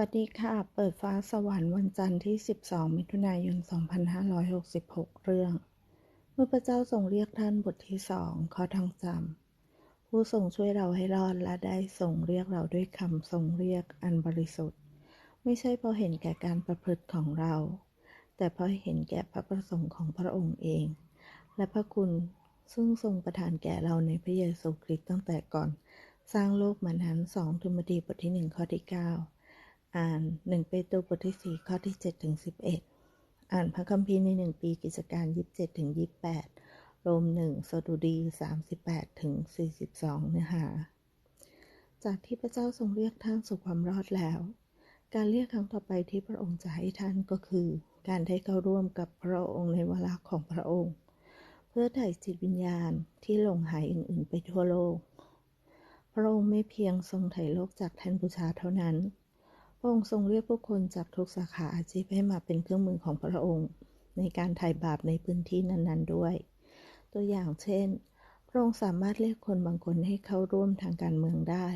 สวัสดีค่ะ เปิดฟ้าสวรรค์วันจันทร์ที่ 12 มิถุนายน 2566 เรื่อง เมื่อพระเจ้าทรงเรียกท่านบทที่สองข้อท่องจำ ผู้ทรงช่วยเราให้รอดและได้ทรงเรียกเราด้วยคำทรงเรียกอันบริสุทธิ์ ไม่ใช่เพราะเห็นแก่การประพฤติของเรา แต่เพราะเห็นแก่พระประสงค์ของพระองค์เอง และพระคุณซึ่งทรงประทานแก่เราในพระเยซูคริสต์ตั้งแต่ก่อน สร้างโลกมานั้น2ทิโมธีบทที่1ข้อที่9 อ่าน1เปโตรบทที่4ข้อที่7ถึง11อ่านพระคัมภีร์ใน1ปีกิจการ27ถึง28โรม1สดุดี38ถึง42เนื้อหา จากที่พระเจ้าทรงเรียกท่านสู่ความรอดแล้ว การเรียกครั้งต่อไปที่พระองค์จะให้ท่านก็คือ การได้เข้าร่วมกับพระองค์ในเวลาของพระองค์ เพื่อไถ่จิตวิญญาณที่หลงหายอื่น ๆ ไปทั่วโลก พระองค์ไม่เพียงทรงไถ่โลกจากแทนบูชาเท่านั้น พระองค์ทรงเรียกผู้คนจากทุกสาขาอาชีพให้มาเป็นเครื่องมือของพระองค์ ในการไถ่บาปในพื้นที่นั้น ๆ ด้วย ตัวอย่างเช่น พระองค์สามารถเรียกคนบางคนให้เข้าร่วมทางการเมืองได้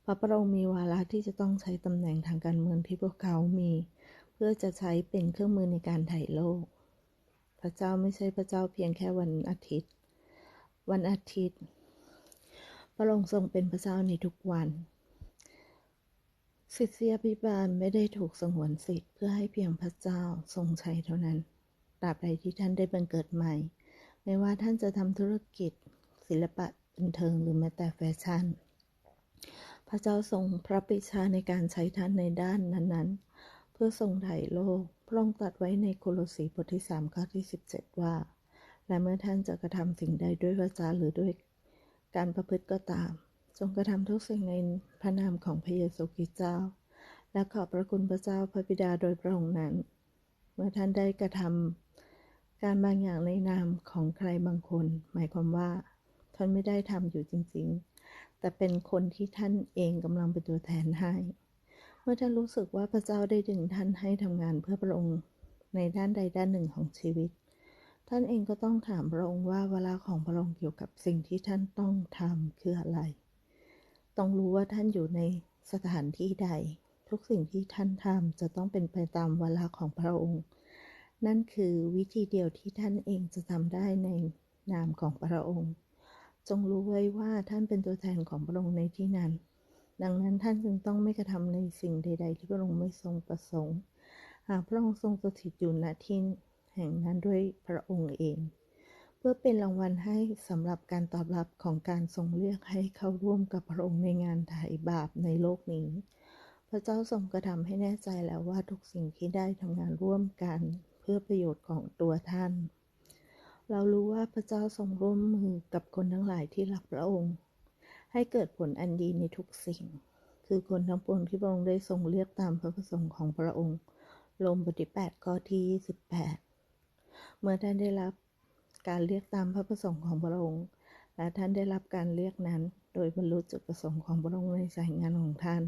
เพราะพระองค์มีวาระที่จะต้องใช้ตำแหน่งทางการเมืองที่พวกเขามี เพื่อจะใช้เป็นเครื่องมือในการไถ่โลก พระเจ้าไม่ใช่พระเจ้าเพียงแค่วันอาทิตย์ วันอาทิตย์ พระองค์ทรงเป็นพระเจ้าในทุกวัน สิทธิอภิบาลไม่ได้ถูกสงวนสิทธิ์เพื่อให้เพียงพระเจ้าทรงใช้เท่านั้น ตราบใดที่ท่านได้บังเกิดใหม่ ไม่ว่าท่านจะทำธุรกิจ ศิลปะบันเทิงหรือแม้แต่แฟชั่น พระเจ้าทรงพระปิชาในการใช้ท่านในด้านนั้นๆ เพื่อทรงไถ่โลก พระองค์ตรัสไว้ในโคโลสีบทที่3ข้อที่ 17 ว่า และเมื่อท่านจะกระทำสิ่งใดด้วยวาจาหรือด้วยการประพฤติก็ตาม จงกระทำทุกสิ่งในพระนามของพระเยซูคริสต์เจ้า และขอบพระคุณพระเจ้าพระบิดาโดยพระองค์นั้น เมื่อท่านได้กระทำการบางอย่างในนามของใครบางคน หมายความว่า ท่านไม่ได้ทำอยู่จริงๆ แต่เป็นคนที่ท่านเองกำลังเป็นตัวแทนให้ เมื่อท่านรู้สึกว่าพระเจ้าได้ดึงท่านให้ทำงานเพื่อพระองค์ในด้านใดด้านหนึ่งของชีวิต ท่านเองก็ต้องถามพระองค์ว่าเวลาของพระองค์เกี่ยวกับสิ่งที่ท่านต้องทำคืออะไร ต้องรู้ว่าท่านอยู่ในสถานที่ใด ทุกสิ่งที่ท่านทำจะต้องเป็นไปตามเวลาของพระองค์ นั่นคือวิธีเดียวที่ท่านเองจะทำได้ในนามของพระองค์ จงรู้ไว้ว่าท่านเป็นตัวแทนของพระองค์ในที่นั้น ดังนั้นท่านจึงต้องไม่กระทำในสิ่งใด ๆ ที่พระองค์ไม่ทรงประสงค์ หากพระองค์ทรงสถิตอยู่ณที่แห่งนั้นด้วยพระองค์เอง เพื่อเป็นรางวัลให้สำหรับการตอบรับของการทรงเรียกให้เข้าร่วมกับพระองค์ในงานไถ่บาปในโลกนี้ พระเจ้าทรงกระทำให้แน่ใจแล้วว่าทุกสิ่งที่ได้ทำงานร่วมกัน เพื่อประโยชน์ของตัวท่าน เรารู้ว่าพระเจ้าทรงร่วมมือกับคนทั้งหลายที่รักพระองค์ ให้เกิดผลอันดีในทุกสิ่ง คือคนทั้งปวงที่พระองค์ได้ทรงเรียกตามพระประสงค์ของพระองค์ ลมบทที่8ข้อที่28เมื่อท่านได้รับ การเรียกตามพระประสงค์ของพระองค์ และท่านได้รับการเรียกนั้น โดยบรรลุจุดประสงค์ของพระองค์ในสายงานของท่าน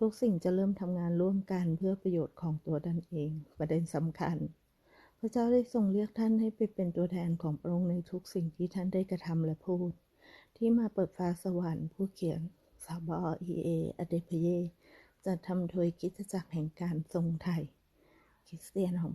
ทุกสิ่งจะเริ่มทำงานร่วมกันเพื่อประโยชน์ของตัวท่านเอง ประเด็นสำคัญ พระเจ้าได้ทรงเรียกท่านให้ไปเป็นตัวแทนของพระองค์ในทุกสิ่งที่ท่านได้กระทำและพูด ที่มาเปิดฟ้าสวรรค์ผู้เขียนซาบอเอเออเดพเยจะทำโดยกิจจักรแห่งการทรงไทยคริสเตียนของ